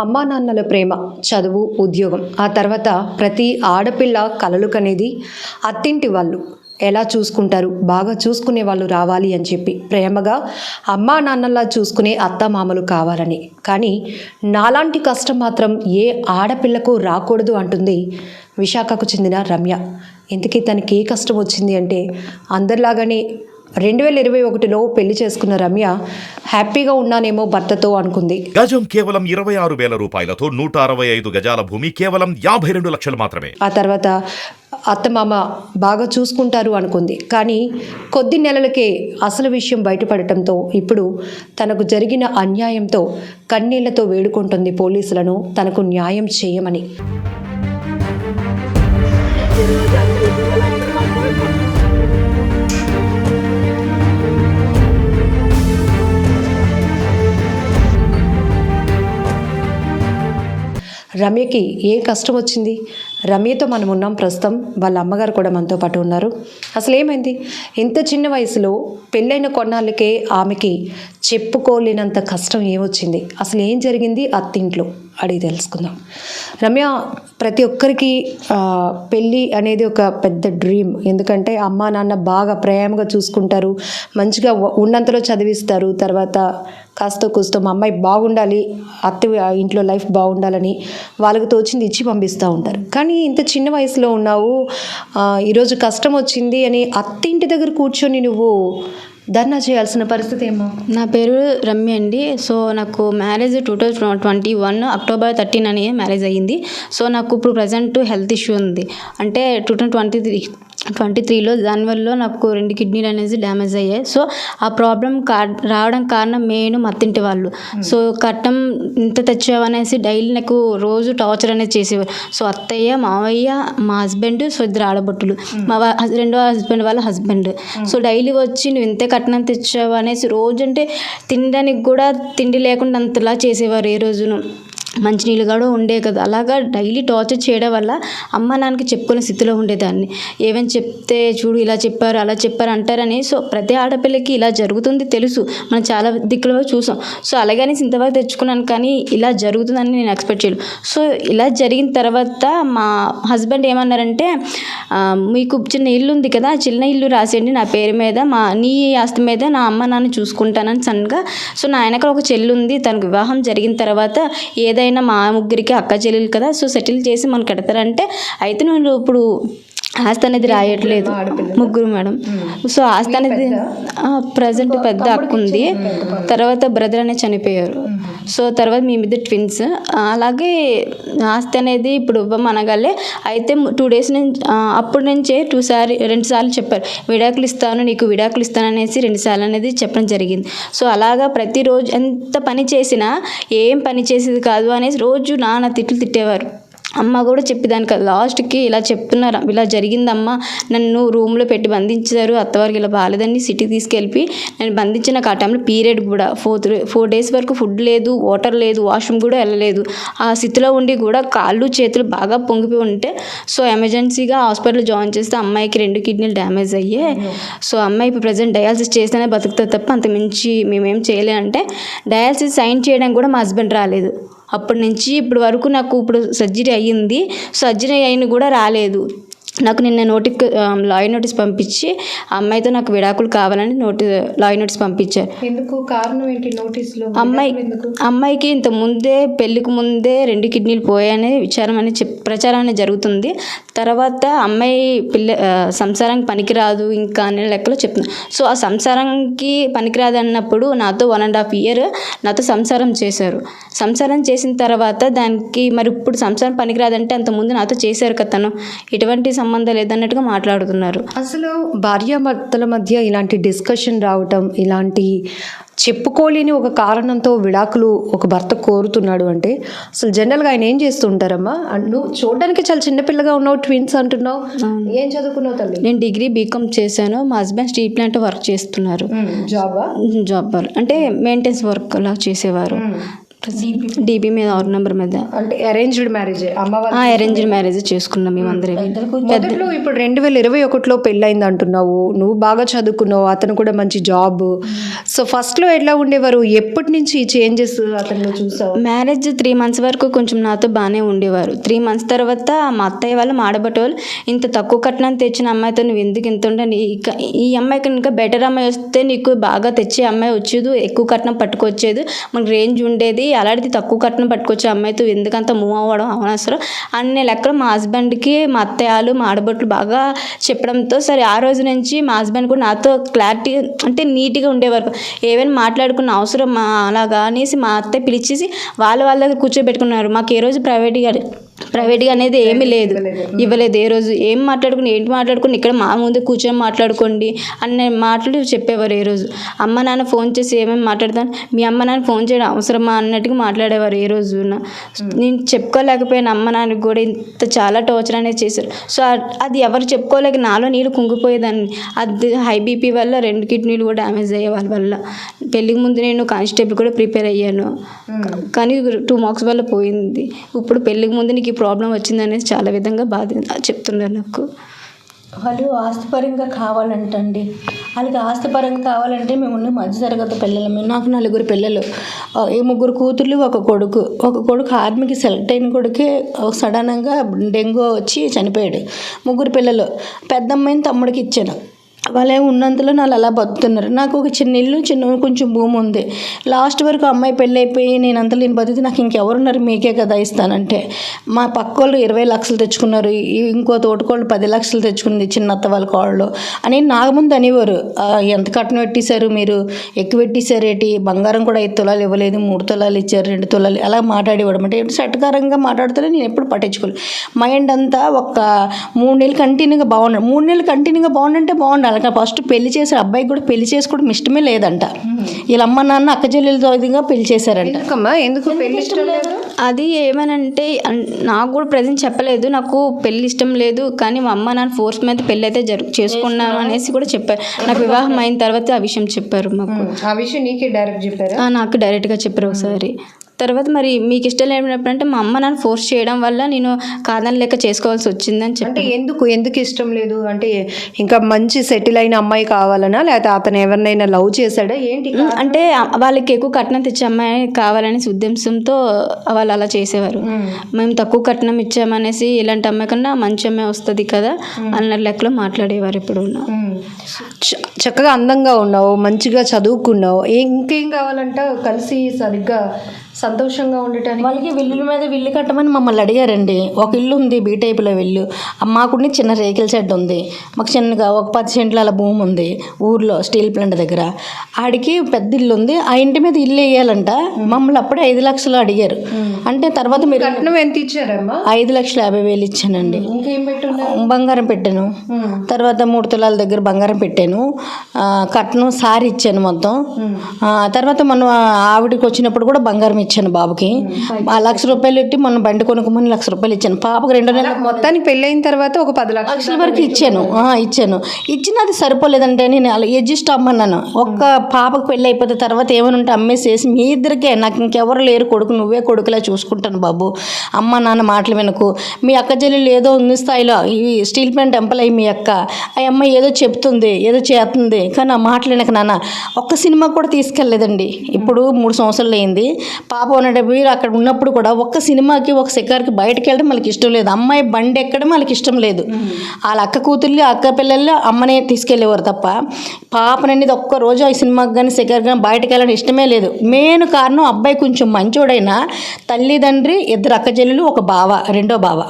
అమ్మా నాన్నల ప్రేమ చదువు ఉద్యోగం. ఆ తర్వాత ప్రతి ఆడపిల్ల కలలు కనేది అత్తింటి వాళ్ళు. ఎలా చూసుకుంటారు? బాగా చూసుకునే వాళ్ళు రావాలి అని చెప్పి. ప్రేమగా అమ్మా నాన్నలా చూసుకునే అత్త మామలు కావాలని. కానీ నాలాంటి కష్టం మాత్రం ఏ ఆడపిల్లకు రాకూడదు అంటుంది విశాఖకు చెందిన రమ్య. ఇంతకీ తనకి ఏ కష్టం వచ్చింది అంటే అందరిలాగానే రెండు వేల ఇరవై ఒకటిలో పెళ్ళి చేసుకున్న రమ్య హ్యాపీగా ఉన్నానేమో భర్తతో అనుకుంది. గజం కేవలం ఇరవై ఆరు వేల రూపాయలతో నూట అరవై ఐదు గజాల భూమి కేవలం యాభై రెండు లక్షలు మాత్రమే. ఆ తర్వాత అత్తమామ బాగా చూసుకుంటారు అనుకుంది. కానీ కొద్ది నెలలకే అసలు విషయం బయటపడటంతో ఇప్పుడు తనకు జరిగిన అన్యాయంతో కన్నీళ్ళతో వేడుకుంటుంది పోలీసులను తనకు న్యాయం చేయమని. రమ్యకి ఏ కష్టం వచ్చింది రమ్యతో మనం ఉన్నాం ప్రస్తుతం. వాళ్ళ అమ్మగారు కూడా మనతో పాటు ఉన్నారు. అసలు ఏమైంది ఇంత చిన్న వయసులో పెళ్ళైన కొన్నాళ్ళకే ఆమెకి చెప్పుకోలేనంత కష్టం ఏమొచ్చింది? అసలు ఏం జరిగింది అత్తింట్లో? అడిగి తెలుసుకుందాం. రమ్య ప్రతి ఒక్కరికి పెళ్ళి అనేది ఒక పెద్ద డ్రీమ్. ఎందుకంటే అమ్మ నాన్న బాగా ప్రేమగా చూసుకుంటారు మంచిగా ఉన్నంతలో చదివిస్తారు తర్వాత కాస్త కూస్తో మా అమ్మాయి బాగుండాలి అత్త ఇంట్లో లైఫ్ బాగుండాలని వాళ్ళకి తోచింది ఇచ్చి పంపిస్తూ ఉంటారు. కానీ ఇంత చిన్న వయసులో ఉన్నావు ఈరోజు కష్టం వచ్చింది అని అత్తింటి దగ్గర కూర్చొని నువ్వు ధర్నా చేయాల్సిన పరిస్థితి ఏమో? నా పేరు రమ్య అండి. సో నాకు marriage two thousand twenty one October thirteen అని మ్యారేజ్ అయ్యింది. సో నాకు ఇప్పుడు ప్రజెంట్ హెల్త్ ఇష్యూ ఉంది. అంటే two thousand twenty three twenty త్రీలో దానివల్ల నాకు రెండు కిడ్నీలు అనేది డ్యామేజ్ అయ్యాయి. సో ఆ ప్రాబ్లం కా రావడం కారణం మెయిన్ మత్తింటి వాళ్ళు. సో కట్టం ఇంత తెచ్చావనేసి డైలీ నాకు రోజు టార్చర్ అనేది చేసేవారు. సో అత్తయ్య మావయ్య మా హస్బెండ్ సో ఇద్దరు ఆడబొట్టులు మా రెండో హస్బెండ్ వాళ్ళ హస్బెండ్. సో డైలీ వచ్చి నువ్వు ఇంతే కట్నం తెచ్చావు అనేసి రోజు అంటే తినడానికి కూడా తిండి లేకుండా అంతలా చేసేవారు ఏ రోజును. మంచినీళ్ళు కూడా ఉండే కదా. అలాగా డైలీ టార్చర్ చేయడం వల్ల అమ్మ నాన్నకి చెప్పుకునే స్థితిలో ఉండేదాన్ని. ఏమైనా చెప్తే చూడు ఇలా చెప్పారు అలా చెప్పారు అంటారని సో ప్రతి ఆడపిల్లకి ఇలా జరుగుతుంది తెలుసు. మనం చాలా దిక్కులో చూసాం. సో అలాగని ఇంతవరకు తెచ్చుకున్నాను కానీ ఇలా జరుగుతుందని నేను ఎక్స్పెక్ట్ చేయలేదు. సో ఇలా జరిగిన తర్వాత మా హస్బెండ్ ఏమన్నారంటే మీకు చిన్న ఇల్లు ఉంది కదా చిన్న ఇల్లు రాసేయండి నా పేరు మీద మా నీ ఆస్తి మీద నా అమ్మ నాన్న చూసుకుంటానని సన్గా సో నా వెనకాల ఒక చెల్లి ఉంది తనకు వివాహం జరిగిన తర్వాత ఏదైనా మా ముగ్గురికి అక్క చెల్లెలు కదా సో సెటిల్ చేసి మనకి పెడతారంటే అయితే నువ్వు ఇప్పుడు ఆస్తి అనేది రాయట్లేదు. ముగ్గురు మేడం. సో ఆస్తి అనేది ప్రజెంట్ పెద్ద అక్క ఉంది. తర్వాత బ్రదర్ అనేది చనిపోయారు. సో తర్వాత మీ మీద ట్విన్స్ అలాగే ఆస్తి అనేది ఇప్పుడు ఇవ్వమనగాలే అయితే టూ డేస్ నుంచి అప్పటి నుంచే టూ సారి రెండు సార్లు చెప్పారు. విడాకులు ఇస్తాను నీకు విడాకులు ఇస్తాను అనేసి రెండు సార్లు అనేది చెప్పడం జరిగింది. సో అలాగా ప్రతిరోజు ఎంత పని చేసినా ఏం పని చేసేది కాదు అనేసి రోజు నాన్న తిట్లు తిట్టేవారు. అమ్మ కూడా చెప్పేదానికి కాదు లాస్ట్కి ఇలా చెప్తున్నారు. ఇలా జరిగిందమ్మా. నన్ను రూమ్లో పెట్టి బంధించారు. అత్తవారికి ఇలా బాగాలేదని సిటీకి తీసుకెళ్ళి నేను బంధించిన ఆ టైంలో పీరియడ్ కూడా ఫోర్ ఫోర్ డేస్ వరకు ఫుడ్ లేదు వాటర్ లేదు వాష్రూమ్ కూడా వెళ్ళలేదు. ఆ స్థితిలో ఉండి కూడా కాళ్ళు చేతులు బాగా పొంగిపోయి ఉంటే సో ఎమర్జెన్సీగా హాస్పిటల్ జాయిన్ చేస్తే అమ్మాయికి రెండు కిడ్నీలు డ్యామేజ్ అయ్యే సో అమ్మాయి ఇప్పుడు ప్రజెంట్ డయాలసిస్ చేస్తేనే బతుకుతుంది తప్ప అంత మించి మేమేం చేయలేదంటే డయాలసిస్ సైన్ చేయడానికి కూడా మా హస్బెండ్ రాలేదు. అప్పటి నుంచి ఇప్పటి వరకు నాకు ఇప్పుడు సర్జరీ అయ్యింది. సర్జరీ అయిన కూడా రాలేదు. నాకు నిన్న నోటిఫిక లాయర్ నోటీస్ పంపించి ఆ అమ్మాయితో నాకు విడాకులు కావాలని నోటి లాయర్ నోటీస్ పంపించారు ఎందుకు? కారణం ఏంటి నోటీసులో? అమ్మాయి అమ్మాయికి ఇంత ముందే పెళ్ళికి ముందే రెండు కిడ్నీలు పోయాయని విచారం అని చెప్ ప్రచారం అనేది జరుగుతుంది. తర్వాత అమ్మాయి పిల్ల సంసారానికి పనికిరాదు ఇంకా అనే లెక్కలో చెప్తున్నా. సో ఆ సంసారానికి పనికిరాదు అన్నప్పుడు నాతో వన్ అండ్ హాఫ్ ఇయర్ నాతో సంసారం చేశారు. సంసారం చేసిన తర్వాత దానికి మరి ఇప్పుడు సంసారం పనికిరాదంటే అంత ముందు నాతో చేశారు కదా తను. ఎటువంటి సంబంధం లేదన్నట్టుగా మాట్లాడుతున్నారు. అసలు భార్యాభర్తల మధ్య ఇలాంటి డిస్కషన్ రావటం ఇలాంటి చెప్పుకోలేని ఒక కారణంతో విడాకులు ఒక భర్త కోరుతున్నాడు అంటే అసలు జనరల్గా ఆయన ఏం చేస్తుంటారమ్మా నువ్వు చూడడానికి చాలా చిన్నపిల్లగా ఉన్నావు ట్విన్స్ అంటున్నావు. ఏం చదువుకున్నావు తల్లి? నేను డిగ్రీ బీకామ్ చేశాను. మా హస్బెండ్ స్టీల్ ప్లాంట్ వర్క్ చేస్తున్నారు. జాబా? జాబ్ అంటే మెయింటెనెన్స్ వర్క్ అలా చేసేవారు. డీపీ మీద ఆరు నెంబర్ మీద. అంటే అరేంజ్డ్ మ్యారేజ్ అమ్మ అరేంజ్డ్ మ్యారేజ్ చేసుకున్నాం మేమందరం మొదట్లో ఇప్పుడు రెండు వేల ఇరవై ఒకటిలో పెళ్ళైంది అంటున్నావు నువ్వు బాగా చదువుకున్నావు అతను కూడా మంచి జాబ్ సో ఫస్ట్లో ఎట్లా ఉండేవారు? ఎప్పటి నుంచి చేంజెస్ అతనిలో చూసావు? మ్యారేజ్ త్రీ మంత్స్ వరకు కొంచెం నాతో బాగానే ఉండేవారు. త్రీ మంత్స్ తర్వాత మా అత్తయ్య వాళ్ళు మాడబట్టే వాళ్ళు ఇంత తక్కువ కట్నం తెచ్చిన అమ్మాయితో నువ్వు ఎందుకు ఇంత ఉండే నీ ఇక- ఈ అమ్మాయికి ఇంకా బెటర్ అమ్మాయి వస్తే నీకు బాగా తెచ్చే అమ్మాయి వచ్చేది ఎక్కువ కట్నం పట్టుకొచ్చేది మనకు రేంజ్ ఉండేది అలాంటిది తక్కువ కట్నం పట్టుకొచ్చే అమ్మాయితో ఎందుకంత మూవ్ అవ్వడం అవసరం అన్ని లెక్కలు మా హస్బెండ్కి మా అత్తయ్యలు మా ఆడబొట్లు బాగా చెప్పడంతో సరే ఆ రోజు నుంచి మా హస్బెండ్ కూడా నాతో క్లారిటీ అంటే నీట్గా ఉండేవారు. ఏవైనా మాట్లాడుకున్న అవసరం మా అలాగా అనేసి మా అత్తయ్య పిలిచేసి వాళ్ళ వాళ్ళ దగ్గర కూర్చోబెట్టుకున్నారు. మాకు ఏ రోజు ప్రైవేట్గా ప్రైవేట్గా అనేది ఏమీ లేదు. ఇవ్వలేదు. ఏ రోజు ఏం మాట్లాడుకుని ఏంటి మాట్లాడుకుని ఇక్కడ మా ముందు కూర్చొని మాట్లాడుకోండి అన్న మాటలు చెప్పేవారు ఏ రోజు. అమ్మ నాన్న ఫోన్ చేసి ఏమేమి మాట్లాడతాను? మీ అమ్మ నాన్న ఫోన్ చేయడం అవసరమా అన్నట్టుగా మాట్లాడేవారు ఏ రోజు నేను చెప్పుకోలేకపోయాను. అమ్మ నాన్నకి కూడా ఇంత చాలా టార్చర్ అనేది చేశారు. సో అది ఎవరు చెప్పుకోలేక నాలో నీళ్ళు కుంగిపోయేదాన్ని. అది హై బీపీ వల్ల రెండు కిడ్నీలు కూడా డ్యామేజ్ అయ్యే వాళ్ళ వల్ల. పెళ్ళికి ముందు నేను కానిస్టేబుల్ కూడా ప్రిపేర్ అయ్యాను. కానీ టూ మార్క్స్ వల్ల పోయింది. ఇప్పుడు పెళ్ళికి ముందు నీకు ఈ ప్రాబ్లం వచ్చిందనేది చాలా విధంగా బాధ చెప్తున్నారు నాకు. వాళ్ళు ఆస్తిపరంగా కావాలంటండి. వాళ్ళకి ఆస్తిపరంగా కావాలంటే మేము ఉన్న మధ్య తరగతి పిల్లలు నాకు నలుగురు పిల్లలు ఈ ముగ్గురు కూతుర్లు ఒక కొడుకు. ఒక కొడుకు ఆర్మీకి సెలెక్ట్ అయిన కొడుకే సడన్గా డెంగ్యూ వచ్చి చనిపోయాడు. ముగ్గురు పిల్లలు పెద్దమ్మాయిని తమ్ముడికి ఇచ్చాను. వాళ్ళే ఉన్నంతలో వాళ్ళు అలా బతుకుతున్నారు. నాకు ఒక చిన్న ఇల్లు చిన్న కొంచెం భూమి ఉంది. లాస్ట్ వరకు అమ్మాయి పెళ్ళి అయిపోయి నేను అంత నేను బతికి నాకు ఇంకెవరున్నారు? మీకే కదా ఇస్తానంటే. మా పక్క వాళ్ళు ఇరవై లక్షలు తెచ్చుకున్నారు. ఇంకో తోటకోళ్ళు పది లక్షలు తెచ్చుకుంది చిన్న అత్త వాళ్ళ కోళ్ళు అని నాకు ముందు అనేవారు ఎంత కట్నం పెట్టేశారు మీరు? ఎక్కువ పెట్టేశారు ఏంటి? బంగారం కూడా ఐదు తులాలు ఇవ్వలేదు మూడు తులాలు ఇచ్చారు రెండు తులాలు అలా మాట్లాడేవాడు అంటే సటకారంగా మాట్లాడితే నేను ఎప్పుడు పట్టించుకోలేదు. మైండ్ అంతా ఒక మూడు నెలలు కంటిన్యూగా బాగున్నాడు మూడు నెలలు కంటిన్యూగా బాగుండంటే బాగుండాలి. కానీ ఫస్ట్ పెళ్ళి చేసే అబ్బాయికి కూడా పెళ్ళి చేసుకోవడం ఇష్టమే లేదంట. వీళ్ళ అమ్మ నాన్న అక్క చెల్లెలతో ఇదిగా పెళ్ళి చేశారంట. ఎందుకు పెళ్ళి ఇష్టం లేదు? అది ఏమనంటే అన్- నాకు కూడా ప్రజెంట్ చెప్పలేదు నాకు పెళ్ళి ఇష్టం లేదు కానీ మా అమ్మ నాన్న ఫోర్స్ మీద పెళ్ళి అయితే జరుగు చేసుకున్నాను అనేసి కూడా చెప్పారు. నాకు వివాహం అయిన తర్వాత ఆ విషయం చెప్పారు మాకు. ఆ విషయం నీకే డైరెక్ట్ చెప్పారా? ఆ, నాకు డైరెక్ట్గా చెప్పారు ఒకసారి. తర్వాత మరి మీకు ఇష్టం లేనప్పుడు అంటే మా అమ్మ నాన్న ఫోర్స్ చేయడం వల్ల నేను కాదని లెక్క చేసుకోవాల్సి వచ్చిందని అంటే చెప్పారు ఎందుకు? ఎందుకు ఇష్టం లేదు? అంటే ఇంకా మంచి సెటిల్ అయిన అమ్మాయి కావాలనా? లేకపోతే అతను ఎవరినైనా లవ్ చేశాడా? ఏంటి అంటే వాళ్ళకి ఎక్కువ కట్నం తెచ్చే అమ్మాయి కావాలనే ఉద్దేశంతో వాళ్ళు అలా చేసేవారు. మేము తక్కువ కట్నం ఇచ్చామనేసి ఇలాంటి అమ్మాయి కన్నా మంచి అమ్మాయి వస్తుంది కదా అన్న లెక్కలో మాట్లాడేవారు ఇప్పుడు చక్కగా అందంగా ఉన్నావు మంచిగా చదువుకున్నావు. ఏ- ఇంకేం కావాలంట? కలిసి సరిగ్గా సంతోషంగా ఉండటానికి వాళ్ళకి విల్లుల మీద విల్లు కట్టమని మమ్మల్ని అడిగారండి. ఒక ఇల్లు ఉంది బీ టైపులో ఇల్లు మాకు చిన్న రేకుల షెడ్ ఉంది. మాకు చిన్నగా ఒక పది సెంట్ల అలా భూమి ఉంది ఊర్లో స్టీల్ ప్లాంట్ దగ్గర. ఆడికి పెద్ద ఇల్లు ఉంది. ఆ ఇంటి మీద ఇల్లు వేయాలంట. మమ్మల్ని అప్పుడే ఐదు లక్షలు అడిగారు. అంటే తర్వాత మీరు కట్నం ఎంత ఇచ్చారమ్మా? ఐదు లక్షల యాభై వేలు ఇచ్చానండి. బంగారం పెట్టాను. తర్వాత మూడు తులాల దగ్గర బంగారం పెట్టాను. కట్నం సారి ఇచ్చాను మొత్తం. తర్వాత మనం ఆవిడకి వచ్చినప్పుడు కూడా బంగారం ఇచ్చాను బాబుకి. ఆ లక్ష రూపాయలు పెట్టి మొన్న బండి కొనుక్కోమని లక్ష రూపాయలు ఇచ్చాను. పాపకు రెండు నెలల మొత్తానికి పెళ్ళైన తర్వాత ఒక పది లక్షలు వరకు ఇచ్చాను. ఆ, ఇచ్చాను. ఇచ్చిన అది సరిపోలేదంటే నేను అలా అడ్జస్ట్ అమ్మన్నాను ఒక్క పాపకు పెళ్ళి అయిపోతే తర్వాత ఏమైనా ఉంటే అమ్మేసేసి మీ ఇద్దరికే. నాకు ఇంకెవరు లేరు కొడుకు నువ్వే కొడుకులా చూసుకుంటాను బాబు. అమ్మ నాన్న మాటలు వినకు. మీ అక్క చెల్లెలు ఏదో ఉంది స్థాయిలో. ఈ స్టీల్ ప్లాంట్ టెంపుల్ అయ్యి మీ అక్క. ఆ అమ్మాయి ఏదో చెప్తుంది ఏదో చేస్తుంది. కానీ ఆ మాటలు వినక నాన్న. ఒక్క సినిమా కూడా తీసుకెళ్ళలేదండి. ఇప్పుడు మూడు సంవత్సరాలు అయింది. పాప ఉన్నప్పుడు అక్కడ ఉన్నప్పుడు కూడా ఒక్క సినిమాకి ఒక షికార్కి బయటకు వెళ్ళడం వాళ్ళకి ఇష్టం లేదు. అమ్మాయి బండి ఎక్కడం వాళ్ళకి ఇష్టం లేదు. వాళ్ళ అక్క కూతుర్లు అక్క పిల్లలు అమ్మనే తీసుకెళ్ళేవారు తప్ప పాపననేది ఒక్క రోజు ఆ సినిమాకి కానీ షికార్ కానీ బయటకు వెళ్ళడం ఇష్టమే లేదు. మెయిన్ కారణం అబ్బాయి కొంచెం మంచోడైనా తల్లిదండ్రి ఇద్దరు అక్క చెల్లెలు ఒక బావ రెండో బావ.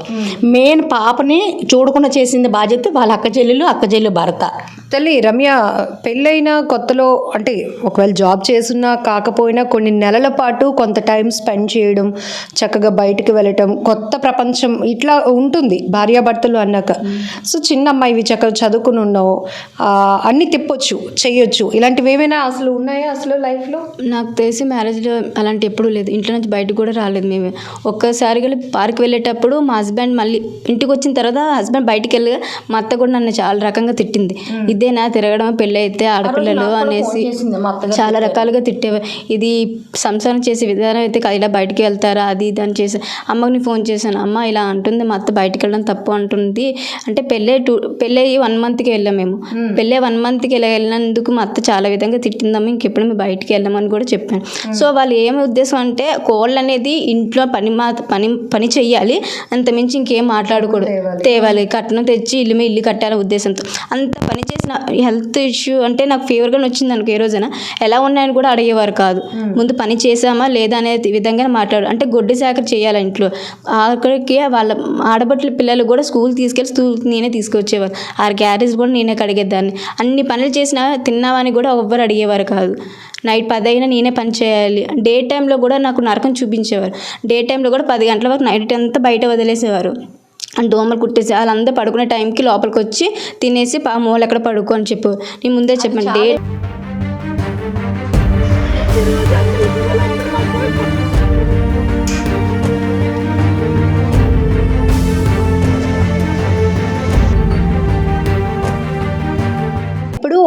మెయిన్ పాపని చూడకుండా చేసింది బాధ్యత వాళ్ళ అక్క చెల్లెలు అక్క చెల్లెలు భర్త. తల్లి రమ్య పెళ్ళైన కొత్తలో అంటే ఒకవేళ జాబ్ చేస్తున్నా కాకపోయినా కొన్ని నెలల పాటు కొంత టైం స్పెండ్ చేయడం చక్కగా బయటికి వెళ్ళటం కొత్త ప్రపంచం ఇట్లా ఉంటుంది భార్యాభర్తలు అన్నాక. సో చిన్న అమ్మాయివి చక్కగా చదువుకుని ఉన్నావు. అన్నీ తిప్పొచ్చు చెయ్యొచ్చు. ఇలాంటివి ఏమైనా అసలు ఉన్నాయా అసలు లైఫ్లో? నాకు తెలిసి మ్యారేజ్లో అలాంటి ఎప్పుడూ లేదు. ఇంట్లో నుంచి బయటకు కూడా రాలేదు మేము. ఒక్కసారి వెళ్ళి పార్క్ వెళ్ళేటప్పుడు మా హస్బెండ్ మళ్ళీ ఇంటికి వచ్చిన తర్వాత హస్బెండ్ బయటికి వెళ్ళగా మా అత్త కూడా నన్ను చాలా రకంగా తిట్టింది. ఇదేనా? తిరగడం పెళ్ళి అయితే ఆడపిల్లలు అనేసి మా చాలా రకాలుగా తిట్టేవారు ఇది సంసారం చేసే విధానం అయితే ఇలా బయటికి వెళ్తారా? అది ఇది అని చేసి అమ్మకి ఫోన్ చేశాను. అమ్మ ఇలా అంటుంది మా అత్త బయటికి వెళ్ళడం తప్పు అంటుంది. అంటే పెళ్ళే టూ పెళ్ళి వన్ మంత్కి వెళ్ళాం మేము. పెళ్ళే వన్ మంత్కి ఇలా వెళ్ళినందుకు మా అత్త చాలా విధంగా తిట్టిందమ్మ. ఇంకెప్పుడు మేము బయటికి వెళ్ళామని కూడా చెప్పాను. సో వాళ్ళు ఏమి ఉద్దేశం అంటే కోళ్ళు అనేది ఇంట్లో పని మా పని పని చెయ్యాలి. అంత మించి ఇంకేం మాట్లాడకూడదు. తేవాలి. కట్నం తెచ్చి ఇల్లు మీద ఇల్లు కట్టాలనే ఉద్దేశంతో. అంత పని చేసిన హెల్త్ ఇష్యూ అంటే నాకు ఫీవర్గా వచ్చింది అనుకో ఏ రోజున. ఎలా ఉన్నాయని కూడా అడిగేవారు కాదు. ముందు పని చేసామా లేదా అనే విధంగా మాట్లాడు అంటే గొడ్డు చాకరి చేయాలి ఇంట్లో. అక్కడికి వాళ్ళ ఆడబట్టల పిల్లలు కూడా స్కూల్ తీసుకెళ్ళి స్కూల్ నేనే తీసుకొచ్చేవారు. ఆ క్యారేజ్ కూడా నేనే కడిగేదాన్ని. అన్ని పనులు చేసినా తిన్నావని కూడా ఎవ్వరు అడిగేవారు కాదు. నైట్ పది అయినా నేనే పని చేయాలి. డే టైంలో కూడా నాకు నరకం చూపించేవారు. డే టైంలో కూడా పది గంటల వరకు నైట్ అంతా బయట వదిలేసేవారు. దోమలు కుట్టేసి వాళ్ళందరూ పడుకునే టైంకి లోపలికి వచ్చి తినేసి పా మూల ఎక్కడ పడుకో అని చెప్పు. నేను ముందే చెప్పాను డే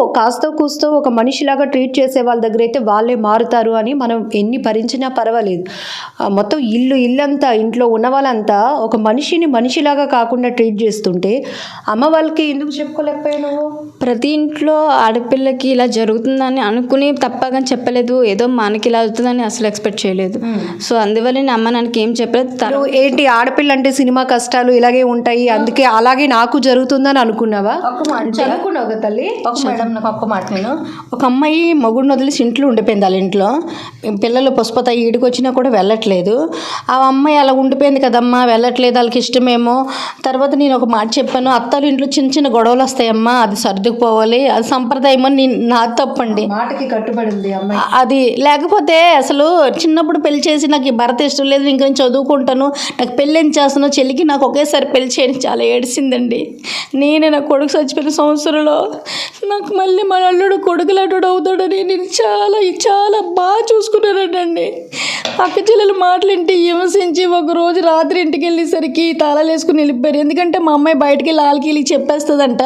కాస్తో కూస్తో ఒక మనిషిలాగా ట్రీట్ చేసే వాళ్ళ దగ్గర అయితే వాళ్ళే మారుతారు అని మనం ఎన్ని భరించినా పర్వాలేదు. మొత్తం ఇల్లు ఇల్లంతా ఇంట్లో ఉన్న వాళ్ళంతా ఒక మనిషిని మనిషిలాగా కాకుండా ట్రీట్ చేస్తుంటే అమ్మ వాళ్ళకి ఎందుకు చెప్పుకోలేకపోయావు నువ్వు? ప్రతి ఇంట్లో ఆడపిల్లకి ఇలా జరుగుతుందని అనుకుని తప్పగా చెప్పలేదు. ఏదో మనకి ఇలా అవుతుందని అసలు ఎక్స్పెక్ట్ చేయలేదు. సో అందువల్ల నేను అమ్మ నాకు ఏం చెప్పలేదు. ఏంటి ఆడపిల్ల అంటే సినిమా కష్టాలు ఇలాగే ఉంటాయి అందుకే అలాగే నాకు జరుగుతుందని అనుకున్నావా? కదా తల్లి? ఒక మేడం నాకు ఒక్క మాట నేను. ఒక అమ్మాయి మగుడిని వదిలేసి ఇంట్లో ఉండిపోయింది వాళ్ళ ఇంట్లో. పిల్లలు పుష్పత ఈడికి వచ్చినా కూడా వెళ్ళట్లేదు. ఆ అమ్మాయి అలా ఉండిపోయింది కదమ్మా వెళ్ళట్లేదు వాళ్ళకి ఇష్టమేమో. తర్వాత నేను ఒక మాట చెప్పాను అత్తాలు ఇంట్లో చిన్న చిన్న గొడవలు వస్తాయమ్మా అది సర్దుకుపోవాలి అది సంప్రదాయం అని నేను- నా తప్పండి. మాటకి కట్టుబడి ఉంది అమ్మాయి. అది లేకపోతే అసలు చిన్నప్పుడు పెళ్ళి చేసి నాకు ఈ భర్త ఇష్టం లేదు ఇంకా నేను చదువుకుంటాను నాకు పెళ్ళి ఏం చేస్తున్నావు చెల్లికి నాకు ఒకేసారి పెళ్ళి చేయని చాలా ఏడిసిందండి. నేనే నా కొడుకు చచ్చిపోయిన సంవత్సరంలో నాకు మళ్ళీ మన అల్లుడు కొడుకులాడు అవుతాడని నేను చాలా చాలా బాగా చూసుకున్నానండి అక్క చెల్లెలు మాటలు ఇంటి హింసించి ఒక రోజు రాత్రి ఇంటికి వెళ్ళేసరికి తాళాలు వేసుకుని వెళ్ళిపోయారు. ఎందుకంటే మా అమ్మాయి బయటికి వెళ్ళి చెప్పేస్తుందంట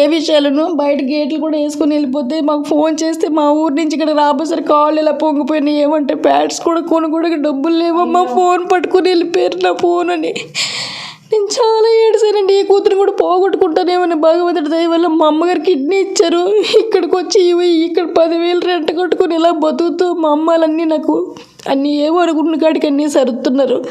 ఏ విషయాలను. బయట గేట్లు కూడా వేసుకుని వెళ్ళిపోతే మాకు ఫోన్ చేస్తే మా ఊరి నుంచి ఇక్కడ రాబోసరి కాళ్ళు ఇలా పొంగిపోయినాయి. ఏమంటే ప్యాడ్స్ కూడా కొనుక్కోడానికి డబ్బులు లేవమ్మా ఫోన్ పట్టుకుని వెళ్ళిపోయారు నా ఫోన్ అని. నేను చాలా ఏడిసానండి ఈ కూతురు కూడా పోగొట్టుకుంటానేమని భగవంతుడి దయ వల్ల మా అమ్మగారు కిడ్నీ ఇచ్చారు. ఇక్కడికి వచ్చి ఇవి ఇక్కడ పదివేలు రెంట్ కట్టుకొని ఇలా బతుకుతూ మా అమ్మాలన్నీ నాకు అన్నీ ఏమో అనుకున్న కాడికి అన్నీ సరుతున్నారు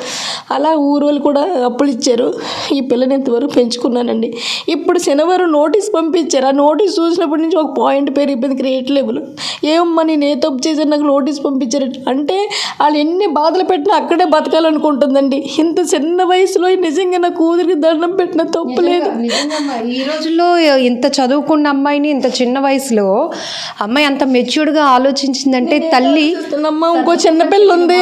అలా ఊరోళ్ళు కూడా అప్పులు ఇచ్చారు. ఈ పిల్లని ఇంతవరకు పెంచుకున్నానండి. ఇప్పుడు శనివారం నోటీస్ పంపించారు. ఆ నోటీస్ చూసినప్పటి నుంచి ఒక పాయింట్ పెరిగిపోయింది క్రియేట్ లెవెల్. ఏమమ్మా నేను ఏ తప్పు చేశాను? నాకు నోటీస్ పంపించారు. అంటే వాళ్ళు ఎన్ని బాధలు పెట్టినా అక్కడే బతకాలనుకుంటుందండి. ఇంత చిన్న వయసులో నిజంగా నా కూతురికి దండం పెట్టిన తప్పు లేదు. ఈ రోజుల్లో ఇంత చదువుకున్న అమ్మాయిని ఇంత చిన్న వయసులో అమ్మాయి అంత మెచ్యూర్డ్గా ఆలోచించిందంటే తల్లి ఇంకో చిన్న పిల్ల ఉంది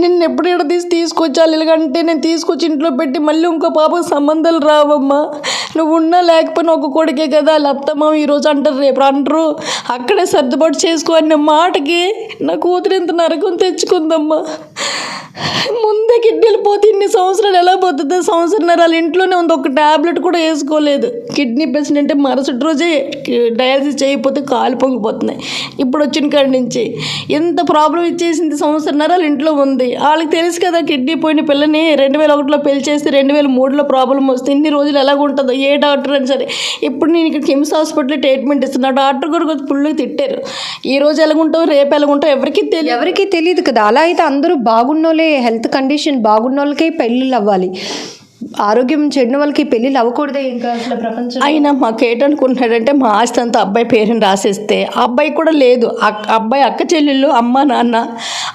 నిన్ను ఎప్పుడు ఇక్కడ తీసి తీసుకొచ్చాలి? ఇలాగంటే నేను తీసుకొచ్చి ఇంట్లో పెట్టి మళ్ళీ ఇంకో పాపకు సంబంధాలు రావమ్మా. నువ్వు ఉన్నా లేకపోయినా ఒక కొడుకే కదా. లత్తమ్మ ఈరోజు అంటారు రేపు అంటారు. అక్కడే సర్దుబాటు చేసుకో అనే మాటకి నా కూతురు ఇంత నరకం తెచ్చుకుందమ్మా. పోతే ఇన్ని సంవత్సరాలు ఎలా పోతుందో? సంవత్సరంన్నర వాళ్ళ ఇంట్లోనే ఉంది. ఒక ట్యాబ్లెట్ కూడా వేసుకోలేదు. కిడ్నీ పేషెంట్ అంటే మరుసటి రోజే డయాలసిస్ చేయకపోతే కాలు పొంగిపోతున్నాయి. ఇప్పుడు వచ్చిన కాడి నుంచి. ఎంత ప్రాబ్లం ఇచ్చేసింది సంవత్సరంన్నర వాళ్ళ ఇంట్లో ఉంది. వాళ్ళకి తెలుసు కదా కిడ్నీ పోయిన పిల్లని రెండు వేల ఒకటిలో పెళ్ళి చేస్తే రెండు వేల మూడులో ప్రాబ్లం వస్తే ఇన్ని రోజులు ఎలాగ ఉంటుందో? ఏ డాక్టర్ అని సరే. ఇప్పుడు నేను ఇక్కడ కిమ్స్ హాస్పిటల్లో ట్రీట్మెంట్ ఇస్తున్నా. డాక్టర్ కూడా కొంచెం ఫుల్గా తిట్టారు. ఈ రోజు ఎలాగుంటావు రేపు ఎలాగుంటావు ఎవరికి తెలియదు ఎవరికి తెలియదు కదా. అలా అయితే అందరూ బాగున్నోలే హెల్త్ కండిషన్ వాళ్ళకి పెళ్ళిళ్ళు అవ్వాలి ఆరోగ్యం చెడిన వాళ్ళకి పెళ్ళిళ్ళు అవ్వకూడదే ఇంకా అసలు ప్రపంచం. ఆయన మాకు ఏటనుకుంటున్నాడంటే మా ఆస్తి అంతా అబ్బాయి పేరుని రాసేస్తే ఆ అబ్బాయి కూడా లేదు. అక్- అబ్బాయి అక్క చెల్లెళ్ళు అమ్మ నాన్న.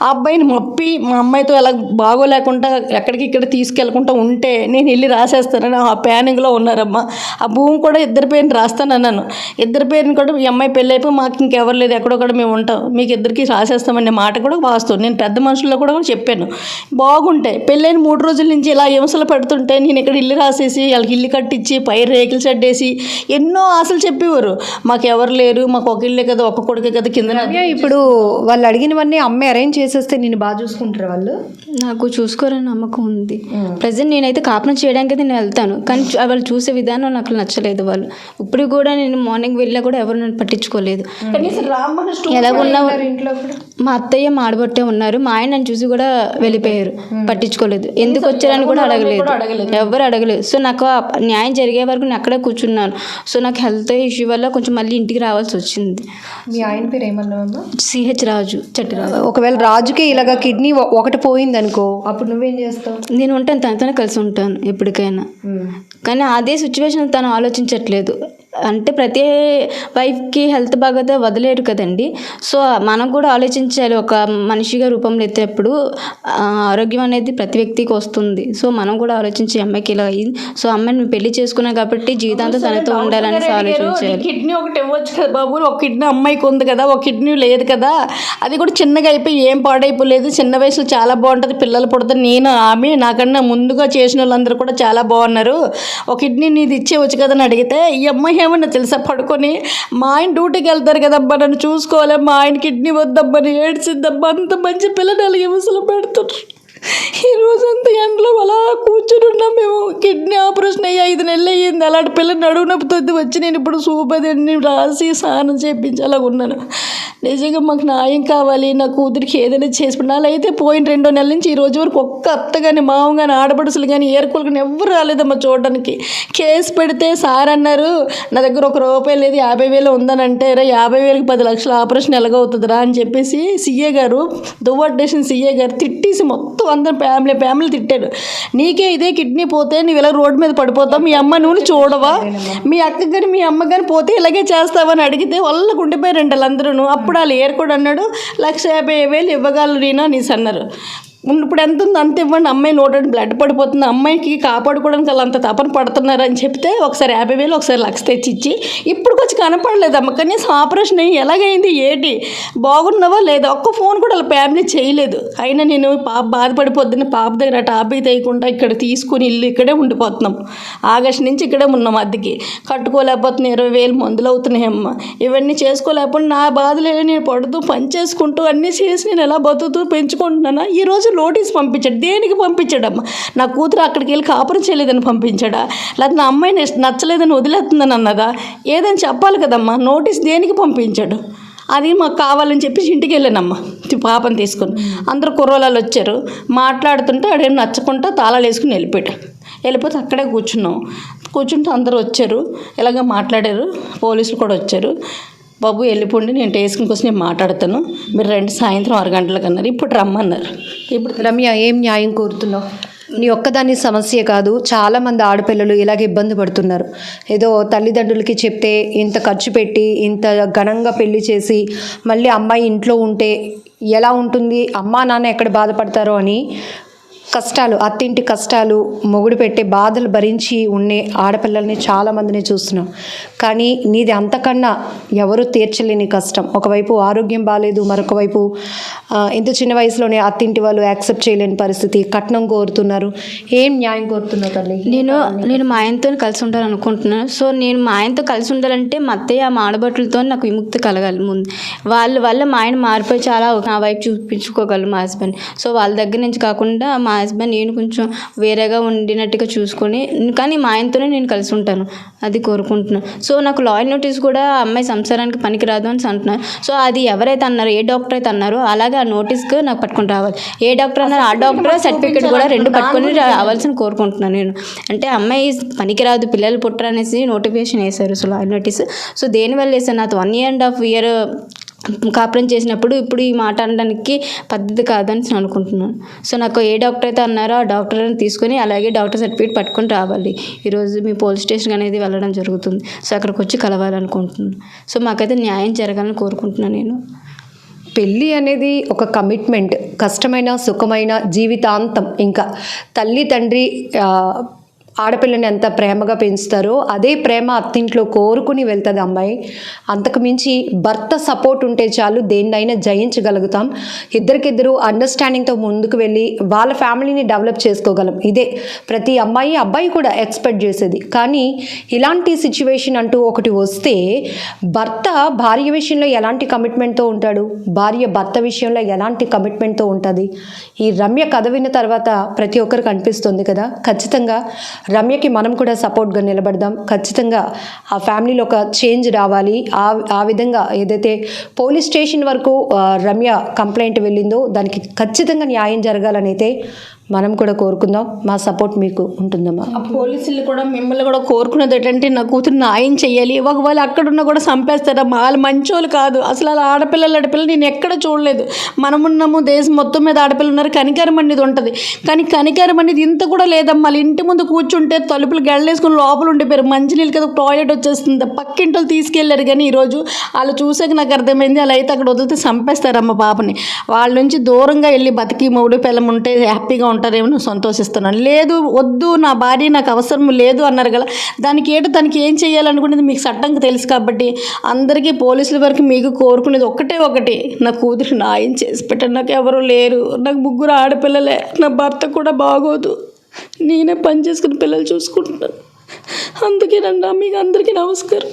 ఆ అబ్బాయిని మప్పి మా అమ్మాయితో ఎలా బాగోలేకుండా ఎక్కడికి ఇక్కడ తీసుకెళ్ళకుండా ఉంటే నేను వెళ్ళి రాసేస్తానని ఆ ప్యానింగ్లో ఉన్నారమ్మా. ఆ భూమి కూడా ఇద్దరి పేరుని రాస్తానన్నాను. ఇద్దరి పేరుని కూడా ఈ అమ్మాయి పెళ్ళి అయిపోయి మాకు ఇంకెవరు లేదు. ఎక్కడో కూడా మేము ఉంటాం. మీకు ఇద్దరికి రాసేస్తామనే మాట కూడా వాస్తవం. నేను పెద్ద మనుషుల్లో కూడా చెప్పాను. బాగుంటాయి పెళ్ళైన మూడు రోజుల నుంచి ఇలా హింసలు పెడుతుంటే నేను ఇక్కడ ఇల్లు రాసేసి వాళ్ళకి ఇల్లు కట్టించి పై రేకులు చెడ్డేసి ఎన్నో ఆశలు చెప్పేవారు. మాకు ఎవరు లేరు మాకు ఒక ఇల్లే కదా ఒక కొడుకే కదా కింద ఇప్పుడు వాళ్ళు అడిగినవన్నీ అమ్మాయి అరేంజ్ చేసేస్తే నేను బాగా చూసుకుంటారు వాళ్ళు? నాకు చూసుకోరని నమ్మకం ఉంది. ప్రజెంట్ నేనైతే కాపురం చేయడానికి అయితే నేను వెళ్తాను. కానీ వాళ్ళు చూసే విధానం నాకు నచ్చలేదు వాళ్ళు. ఇప్పుడు కూడా నేను మార్నింగ్ వెళ్ళినా కూడా ఎవరు నన్ను పట్టించుకోలేదు. ఎలాగున్నా ఇంట్లో కూడా. మా అత్తయ్య మా ఆడబట్టే ఉన్నారు. మా ఆయన నన్ను చూసి కూడా వెళ్ళిపోయారు. పట్టించుకోలేదు. ఎందుకు వచ్చారని కూడా అడగలేదు. ఎవరు అడగలేదు. సో నాకు ఆ న్యాయం జరిగే వరకు నేను అక్కడే కూర్చున్నాను. సో నాకు హెల్త్ ఇష్యూ వల్ల కొంచెం మళ్ళీ ఇంటికి రావాల్సి వచ్చింది. మీ ఆయన పేరు ఏమన్నావమ్మా సిహెచ్ రాజు చట్టిరాజు. ఒకవేళ రాజుకి ఇలాగ కిడ్నీ ఒకటి పోయింది అనుకో అప్పుడు నువ్వేం చేస్తావు? నేను ఉంటాను తనతోనే కలిసి ఉంటాను ఎప్పటికైనా. కానీ అదే సిచ్యువేషన్ తను ఆలోచించట్లేదు. అంటే ప్రతి వైఫ్కి హెల్త్ బాగోతే వదిలేరు కదండి. సో మనం కూడా ఆలోచించాలి. ఒక మనిషిగా రూపంలో ఎత్తేప్పుడు ఆ, ఆరోగ్యం అనేది ప్రతి వ్యక్తికి వస్తుంది. సో మనం కూడా ఆలోచించి అమ్మాయికి ఇలా అయింది. సో అమ్మాయిని మేము పెళ్ళి చేసుకున్నాం కాబట్టి జీవితాంతం తనతో ఉండాలని ఆలోచించాలి కిడ్నీ ఒకటి ఇవ్వచ్చు కదా బాబు. ఒక కిడ్నీ అమ్మాయికి ఉంది కదా ఒక కిడ్నీ లేదు కదా. అది కూడా చిన్నగా అయిపోయి ఏం పాడైపోలేదు. చిన్న వయసులో చాలా బాగుంటుంది. పిల్లలు పుడతారు నేను ఆమె నాకన్నా ముందుగా చేసిన వాళ్ళందరూ కూడా చాలా బాగున్నారు. ఒక కిడ్నీ నీది ఇచ్చేవచ్చు కదా అని అడిగితే ఈ అమ్మాయి ఏమన్నా తెలుసా? పడుకొని మా ఆయన డ్యూటీకి వెళ్తారు కదబ్బా నన్ను చూసుకోవాలి? మా ఆయన కిడ్నీ వద్దబ్బా అని ఏడ్చిద్దబ్బా అంత మంచి పిల్లలు అలాగే ముసలు పెడుతున్నారు ఈరోజు అంత ఎండలో అలా కూర్చుని ఉన్నాం మేము. కిడ్నీ ఆపరేషన్ అయ్యి ఐదు నెలలు అయ్యింది. అలాంటి పిల్ల నడువు నొప్పితో వచ్చి నేను ఇప్పుడు సూపదని రాసి స్నానం చేయించి అలాగ ఉన్నాను. నిజంగా మాకు న్యాయం కావాలి నా కూతురికి ఏదైనా చేసి అలా అయితే పోయిన రెండో నెలల నుంచి ఈ రోజు వరకు ఒక్క అత్త కానీ మామ కానీ ఆడపడుసులు కానీ ఏరుకోలు కానీ ఎవ్వరు రాలేదమ్మా చూడడానికి. కేసు పెడితే సార్ అన్నారు నా దగ్గర ఒక రూపాయి లేదు యాభై వేలు ఉందని అంటే రా యాభై వేలకి పది లక్షల ఆపరేషన్ ఎలాగవుతుందిరా అని చెప్పేసి సీఏ గారు దువ్వడ్డేషన్ సీఏ గారు తిట్టేసి మొత్తం అందరం ఫ్యామిలీ ఫ్యామిలీ తిట్టారు. నీకే ఇదే కిడ్నీ పోతే నువ్వు ఇలా రోడ్డు మీద పడిపోతావు మీ అమ్మ నువ్వు చూడవా? మీ అక్క కానీ మీ అమ్మ కానీ పోతే ఇలాగే చేస్తావని అడిగితే వాళ్ళకు ఉండిపోయారండి వాళ్ళందరూ అప్పుడు వాళ్ళు ఏరుకోడు అన్నాడు లక్ష యాభై వేలు ఇవ్వగలరు రీనా అనేసి అన్నారు. ఇప్పుడు ఎంత ఉంది అంత ఇవ్వండి. అమ్మాయి నోట బ్లడ్ పడిపోతుంది. అమ్మాయికి కాపాడుకోవడానికి అలా అంత తపన పడుతున్నారు అని చెప్తే ఒకసారి యాభై వేలు ఒకసారి లక్ష తెచ్చిచ్చి ఇప్పుడు వచ్చి కనపడలేదు అమ్మ కనీసం ఆపరేషన్ అయ్యి ఎలాగైంది ఏంటి బాగున్నావా లేదా? ఒక్క ఫోన్ కూడా వాళ్ళ ఫ్యామిలీ చేయలేదు. అయినా నేను పాప బాధపడిపోద్దని పాప దగ్గర టాపిక్ తీయకుండా ఇక్కడ తీసుకుని ఇల్లు ఇక్కడే ఉండిపోతున్నాం. ఆగస్ట్ నుంచి ఇక్కడే ఉన్నాం అద్దెకి. కట్టుకోలేకపోతున్నాం ఇరవై వేలు మందులు అవుతున్నాయి అమ్మ ఇవన్నీ చేసుకోలేకపోతే నా బాధలు నేను పడుతూ పని చేసుకుంటూ అన్నీ చేసి నేను ఎలా బతుకుతూ పెంచుకుంటున్నానా? ఈ రోజు నోటీస్ పంపించాడు. దేనికి పంపించాడమ్మా? నా కూతురు అక్కడికి వెళ్ళి కాపురం చేయలేదని పంపించాడా? లేకపోతే నా అమ్మాయి నచ్చలేదని వదిలేస్తుందని అన్నదా? ఏదని చెప్పాలి కదమ్మా? నోటీస్ దేనికి పంపించాడు? అది మాకు కావాలని చెప్పేసి ఇంటికి వెళ్ళానమ్మా. తి- పాపని తీసుకుని. అందరూ కుర్రోళ్ళు వచ్చారు. మాట్లాడుతుంటే ఆడేం నచ్చకుండా తాళాలు వేసుకుని వెళ్ళిపోయాడు. వెళ్ళిపోతే అక్కడే కూర్చున్నాం. కూర్చుంటే అందరూ వచ్చారు. ఇలాగ మాట్లాడారు. పోలీసులు కూడా వచ్చారు. బాబు వెళ్ళిపోండి నేను టేసుకుని కోసం నేను మాట్లాడతాను. మీరు రెండు సాయంత్రం ఆరు గంటలకు అన్నారు. ఇప్పుడు రమ్మన్నారు. ఇప్పుడు రమ్య ఏం న్యాయం కోరుతున్నావు? నీ ఒక్కదాని సమస్య కాదు. చాలామంది ఆడపిల్లలు ఇలాగ ఇబ్బంది పడుతున్నారు. ఏదో తల్లిదండ్రులకి చెప్తే ఇంత ఖర్చు పెట్టి ఇంత ఘనంగా పెళ్ళి చేసి మళ్ళీ అమ్మాయి ఇంట్లో ఉంటే ఎలా ఉంటుంది? అమ్మా నాన్న ఎక్కడ బాధపడతారో అని కష్టాలు అత్తింటి కష్టాలు మొగుడు పెట్టే బాధలు భరించి ఉండే ఆడపిల్లల్ని చాలామందిని చూస్తున్నాం. కానీ నీది అంతకన్నా ఎవరు తీర్చలేని కష్టం. ఒకవైపు ఆరోగ్యం బాగాలేదు మరొక వైపు ఇంత చిన్న వయసులోనే అత్తింటి వాళ్ళు యాక్సెప్ట్ చేయలేని పరిస్థితి కట్నం కోరుతున్నారు. ఏం న్యాయం కోరుతున్నావు తల్లి? నేను నేను మా ఆయనతో కలిసి ఉండాలనుకుంటున్నాను సో నేను మా ఆయనతో కలిసి ఉండాలంటే మా అత్తయ్య మా ఆడబట్టలతో నాకు విముక్తి కలగాలి ముందు. వాళ్ళ వల్ల మా ఆయన మారిపోయి చాలా నా వైపు చూపించుకోగలరు మా హస్బెండ్. సో వాళ్ళ దగ్గర నుంచి కాకుండా మా హస్బెండ్ నేను కొంచెం వేరేగా ఉండినట్టుగా చూసుకొని కానీ మా ఆయనతోనే నేను కలిసి ఉంటాను. అది కోరుకుంటున్నాను సో నాకు లాయర్ నోటీస్ కూడా ఆ అమ్మాయి సంసారానికి పనికిరాదు అని అంటున్నారు సో అది ఎవరైతే అన్నారో ఏ డాక్టర్ అయితే అన్నారో అలాగే ఆ నోటీస్కి నాకు పట్టుకొని రావాలి. ఏ డాక్టర్ అన్నారో ఆ డాక్టర్ సర్టిఫికేట్ కూడా రెండు పట్టుకొని రావాల్సిన కోరుకుంటున్నాను నేను. అంటే అమ్మాయి పనికిరాదు పిల్లలు పుట్టరు అనేసి నోటిఫికేషన్ వేశారు. సో లాయర్ నోటీస్ సో దేనివల్ల వేసాను నాతో one year and half year కాపురం చేసినప్పుడు ఇప్పుడు ఈ మాట అనడానికి పద్ధతి కాదని నేను అనుకుంటున్నాను. సో నాకు ఏ డాక్టర్ అయితే అన్నారో ఆ డాక్టర్ని తీసుకొని అలాగే డాక్టర్ సర్టిఫికేట్ పట్టుకొని రావాలి. ఈరోజు మీ పోలీస్ స్టేషన్ అనేది వెళ్ళడం జరుగుతుంది. సో అక్కడికి వచ్చి కలవాలనుకుంటున్నాను. సో మాకైతే న్యాయం జరగాలని కోరుకుంటున్నాను నేను. పెళ్ళి అనేది ఒక కమిట్మెంట్. కష్టమైన సుఖమైన జీవితాంతం. ఇంకా తల్లి తండ్రి ఆడపిల్లని ఎంత ప్రేమగా పెంచుతారో అదే ప్రేమ అత్తింట్లో కోరుకుని వెళ్తుంది అమ్మాయి. అంతకు మించి భర్త సపోర్ట్ ఉంటే చాలు దేన్నైనా జయించగలుగుతాం. ఇద్దరికిద్దరు అండర్స్టాండింగ్తో ముందుకు వెళ్ళి వాళ్ళ ఫ్యామిలీని డెవలప్ చేసుకోగలం. ఇదే ప్రతి అమ్మాయి అబ్బాయి కూడా ఎక్స్పెక్ట్ చేసేది. కానీ ఇలాంటి సిచ్యువేషన్ అంటూ ఒకటి వస్తే భర్త భార్య విషయంలో ఎలాంటి కమిట్మెంట్తో ఉంటాడు? భార్య భర్త విషయంలో ఎలాంటి కమిట్మెంట్తో ఉంటుంది? ఈ రమ్య కథ విన్న తర్వాత ప్రతి ఒక్కరికి అనిపిస్తుంది కదా? ఖచ్చితంగా రమ్యకి మనం కూడా సపోర్ట్గా నిలబడదాం. ఖచ్చితంగా ఆ ఫ్యామిలీలో ఒక చేంజ్ రావాలి. ఆ ఆ విధంగా ఏదైతే పోలీస్ స్టేషన్ వరకు రమ్య కంప్లైంట్ వెళ్ళిందో దానికి ఖచ్చితంగా న్యాయం జరగాలని అయితే మనం కూడా కోరుకుందాం. మా సపోర్ట్ మీకు ఉంటుందమ్మా. ఆ పోలీసులు కూడా మిమ్మల్ని కూడా కోరుకున్నది ఏంటంటే నా కూతురు న్యాయం చేయాలి ఒకవేళ అక్కడున్నా కూడా చంపేస్తారమ్మా వాళ్ళు మంచోళ్ళు కాదు. అసలు అలా ఆడపిల్లలు ఆడపిల్లలు నేను ఎక్కడ చూడలేదు. మనమున్నాము దేశం మొత్తం మీద ఆడపిల్లలు ఉన్నారు. కనికరం అనేది ఉంటుంది. కానీ కనికరం అనేది ఇంత కూడా లేదమ్మా. వాళ్ళు ఇంటి ముందు కూర్చుంటే తలుపులు గెళ్ళేసుకుని లోపల ఉండిపోయారు. మంచినీళ్ళు కదా టాయిలెట్ వచ్చేస్తుంది. పక్కింటి వాళ్ళు తీసుకెళ్ళారు కానీ ఈరోజు వాళ్ళు చూసాక నాకు అర్థమైంది. అలా అయితే అక్కడ వదిలితే చంపేస్తారమ్మ పాపని. వాళ్ళ నుంచి దూరంగా వెళ్ళి బతికి మూడు పిల్లం ఉంటే హ్యాపీగా ఉంటుంది ఉంటారేమో నువ్వు సంతోషిస్తున్నాను లేదు వద్దు నా భార్య నాకు అవసరం లేదు అన్నారు కదా. దానికి ఏటో తనకి ఏం చేయాలనుకునేది మీకు చట్టంగా తెలుసు కాబట్టి అందరికీ పోలీసుల వరకు మీకు కోరుకునేది ఒకటే ఒకటి. నా కూతురు ఏం చేసి పెట్టండి. నాకు ఎవరు లేరు. నాకు ముగ్గురు ఆడపిల్లలే. నా భర్త కూడా బాగోదు. నేనే పని చేసుకుని పిల్లలు చూసుకుంటున్నాను. అందుకేనండి మీకు అందరికీ నమస్కారం.